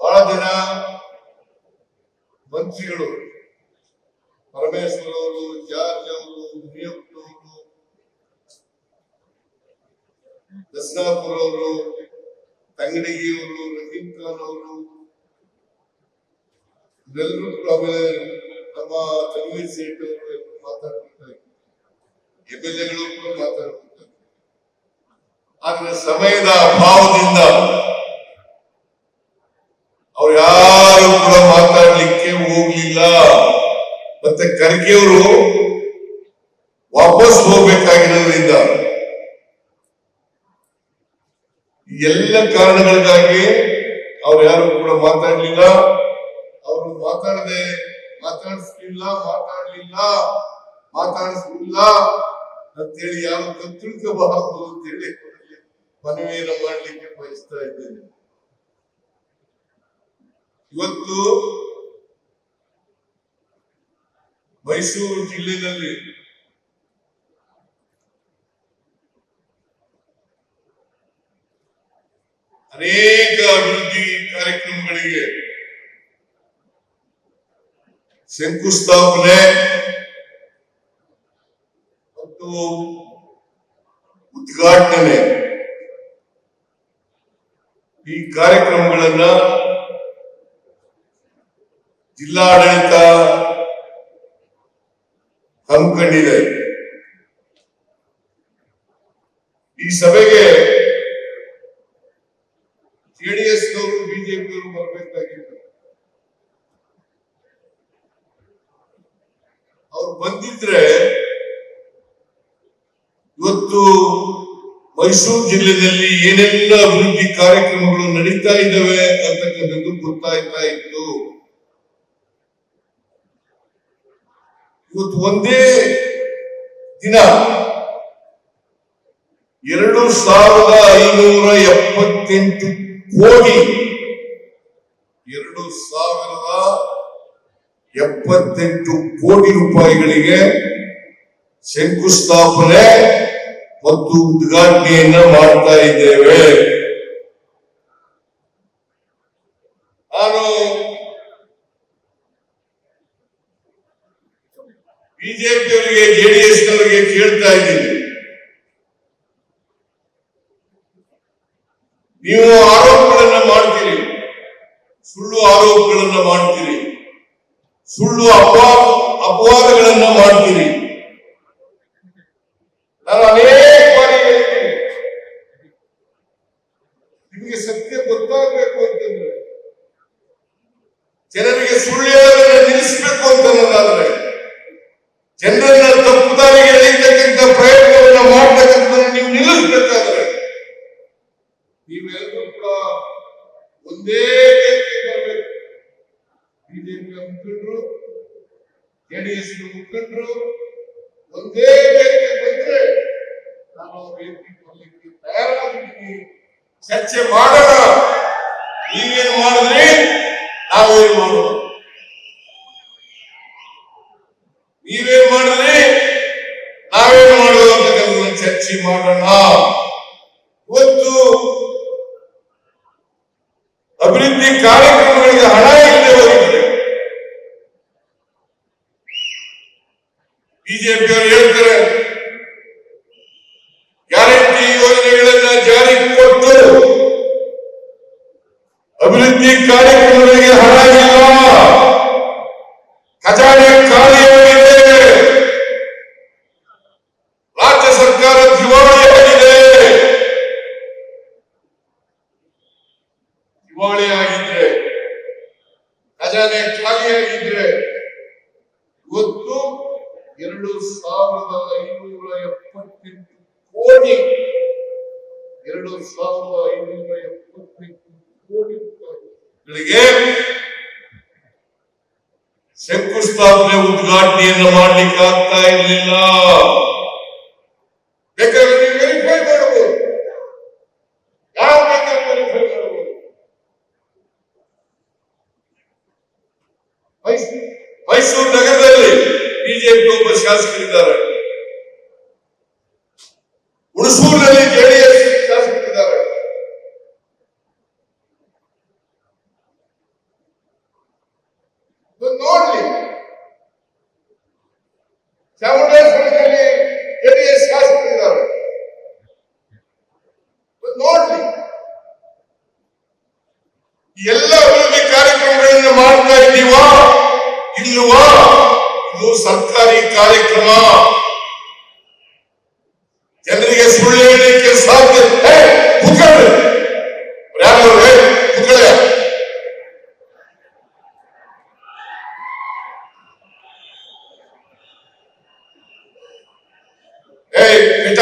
ಬಹಳ ದಿನ ಮಂತ್ರಿಗಳು ಪರಮೇಶ್ವರ್ ಅವರು ಜಾರ್ಜ್ ಅವರು ಮುನಿಯಪ್ಪ ಅವರು ದಸ್ನಾಪುರ್ ಅವರು ತಂಗಡಿಗಿ ಅವರು ರಹೀಂ ಖಾನ್ ಅವರು ಇದೆಲ್ಲರೂ ಆಮೇಲೆ ನಮ್ಮ ತನ್ವೀರ್ ಸೇಠ್ ಅವರು ಮಾತಾಡ್ತಿರ್ತಾರೆ ಎಂ ಎಲ್ ಎಗಳು ಕೂಡ ಮಾತಾಡ್ತಿರ್ತಾರೆ ಆದ್ರೆ ಸಮಯದ ಅಭಾವದಿಂದ ಅವ್ರು ಯಾರು ಕೂಡ ಮಾತಾಡ್ಲಿಕ್ಕೆ ಹೋಗ್ಲಿಲ್ಲ. ಮತ್ತೆ ಖರ್ಗೆಯವರು ವಾಪಸ್ ಹೋಗ್ಬೇಕಾಗಿರೋದ್ರಿಂದ ಎಲ್ಲ ಕಾರಣಗಳಿಗಾಗಿ ಅವ್ರು ಯಾರು ಕೂಡ ಮಾತಾಡ್ಲಿಲ್ಲ. ಅವರು ಮಾತಾಡದೆ ಮಾತಾಡಿಸ್ಲಿಲ್ಲ, ಮಾತಾಡ್ಲಿಲ್ಲ ಮಾತಾಡಿಸ್ಲಿಲ್ಲ ಅಂತೇಳಿ ಯಾರು ತಿಳ್ಕೋಬಾರದು ಅಂತೇಳಿ ಮನವಿಯನ್ನು ಮಾಡಲಿಕ್ಕೆ ಬಯಸ್ತಾ ಇದ್ದೇನೆ. ಇವತ್ತು ಮೈಸೂರು ಜಿಲ್ಲೆಯಲ್ಲಿ ಅನೇಕ ಅಭಿವೃದ್ಧಿ ಕಾರ್ಯಕ್ರಮಗಳಿಗೆ ಶಂಕುಸ್ಥಾಪನೆ ಮತ್ತು ಉದ್ಘಾಟನೆ ಈ ಕಾರ್ಯಕ್ರಮಗಳನ್ನ ಜಿಲ್ಲಾಡಳಿತ ಹಮ್ಮಿಕೊಂಡಿದೆ. ಈ ಸಭೆಗೆ ಜೆಡಿಎಸ್ ನವರು ಬಿಜೆಪಿಯವರು ಬರಬೇಕಾಗಿತ್ತು. ಅವ್ರು ಬಂದಿದ್ರೆ ಇವತ್ತು ಮೈಸೂರು ಜಿಲ್ಲೆಯಲ್ಲಿ ಏನೆಲ್ಲ ಅಭಿವೃದ್ಧಿ ಕಾರ್ಯಕ್ರಮಗಳು ನಡೀತಾ ಇದ್ದಾವೆ ಅಂತಕ್ಕಂಥದ್ದು ಗೊತ್ತಾಯ್ತಾ ಇತ್ತು. ಇವತ್ತು ಒಂದೇ ದಿನ. ಎರಡು ಸಾವಿರದ ಐನೂರ ಎಪ್ಪತ್ತೆಂಟು ಕೋಟಿ. ಎರಡು ಸಾವಿರದ ಎಪ್ಪತ್ತೆಂಟು ಕೋಟಿ ರೂಪಾಯಿಗಳಿಗೆ ಶಂಕುಸ್ಥಾಪನೆ ಮತ್ತು ಉದ್ಘಾಟನೆಯನ್ನ ಮಾಡ್ತಾ ಇದ್ದೇವೆ. ನಾನು ಬಿಜೆಪಿಯವರಿಗೆ ಜೆಡಿಎಸ್ ನವರಿಗೆ ಕೇಳ್ತಾ ಇದ್ದೀನಿ ನೀವು ಆರೋಪಗಳನ್ನ ಮಾಡ್ತೀರಿ. ಸುಳ್ಳು ಆರೋಪಗಳನ್ನ ಮಾಡ್ತೀರಿ. ಸುಳ್ಳು ಅಪವಾ, ಅಪವಾದಗಳನ್ನ ಮಾಡ್ತೀರಿ. ನಾನು ಅನೇಕ ಬಾರಿ ನಿಮಗೆ ಸತ್ಯ ಗೊತ್ತಾಗಬೇಕು ಅಂತಂದ್ರೆ, ಜನರಿಗೆ ಸುಳ್ಳು ಜನರನ್ನ ತಪ್ಪು ದಾರಿಗೆ ಎಳೆಯತಕ್ಕಂಥ ಪ್ರಯತ್ನವನ್ನ ಮಾಡ್ತಕ್ಕಂಥದ್ದನ್ನ ನೀವು ನಿಲ್ಲಿಸಬೇಕಾದ್ರೆ. ನೀವೆಲ್ಲರೂ ಕೂಡ ಒಂದೇ ರೀತಿ ಬರಬೇಕು. ಬಿಜೆಪಿ ಮುಖಂಡರು, ಜೆಡಿಎಸ್ ಮುಖಂಡರು ಒಂದೇ ರೀತಿ ಬಂದ್ರೆ ನಾನು ಆ ಕೊಡ್ಲಿಕ್ಕೆ ತಯಾರಾಗಿದ್ದೀನಿ. ಚರ್ಚೆ ಮಾಡೋಣ. ನೀವೇನು ಮಾಡಿದ್ರಿ, ನಾವೇನು ಮಾಡೋಣ ನೀವೇನ್ ಮಾಡ್ರಿ ನಾವೇ ಮಾಡೋದು ಅಂತ ಚರ್ಚೆ ಮಾಡೋಣ. ಒಂದು ಅಭಿವೃದ್ಧಿ ಕಾರ್ಯಕ್ರಮಗಳಿಗೆ ಹಣ ಇಲ್ಲದೆ ಬಿಜೆಪಿ ಅವರು ಹೇಳ್ತಾರೆ, ಗ್ಯಾರಂಟಿ ಯೋಜನೆಗಳನ್ನ ಜಾರಿ ಕೊಟ್ಟು ಅಭಿವೃದ್ಧಿ ಕಾರ್ಯಕ್ರಮಗಳಿಗೆ ಹಣ ಇಲ್ಲ. ಖಾಲಿಯಾಗಿದ್ರೆ ಇವತ್ತು ಎರಡು ಸಾವಿರದ ಐನೂರ ಎಪ್ಪತ್ತೆಂಟು ಕೋಟಿ. ಎರಡು ಸಾವಿರದ ಐನೂರ ಎಪ್ಪತ್ತೆಂಟು ಕೋಟಿ ರೂಪಾಯಿಗಳಿಗೆ ಶಂಕುಸ್ಥಾಪನೆ ಉದ್ಘಾಟನೆಯನ್ನು ಮಾಡ್ಲಿಕ್ಕೆ ಆಗ್ತಾ ಇರಲಿಲ್ಲ. ಬಿಜೆಪಿ ಒಬ್ಬ ಶಾಸಕರಿದ್ದಾರೆ. ಹುಣಸೂರಿನಲ್ಲಿ ಜೆಡಿಎಸ್ ಶಾಸಕರಿದ್ದಾರೆ. ನೋಡ್ಲಿ. ಚಾಮುಂಡೇಶ್ವರದಲ್ಲಿ ಜೆಡಿಎಸ್ ಶಾಸಕರಿದ್ದಾರೆ. ನೋಡ್ಲಿ. ಎಲ್ಲ ಅಭಿವೃದ್ಧಿ ಕಾರ್ಯಕ್ರಮಗಳನ್ನು ಮಾಡ್ತಾ ಇದ್ದೀವಾ? ಇಲ್ವಾ? ಇದು ಸರ್ಕಾರಿ ಕಾರ್ಯಕ್ರಮ ಜನರಿಗೆ ಸುಳ್ಳು ಹೇಳಲಿಕ್ಕೆ ಸಾಧ್ಯ ಏ, ಕೂತ್ಕೊಳ್ಳಿ ಯಾರು ಕೂತ್ಕೊಳ್ಳಿ ಏಯ್ ಬಿಟ್ಟ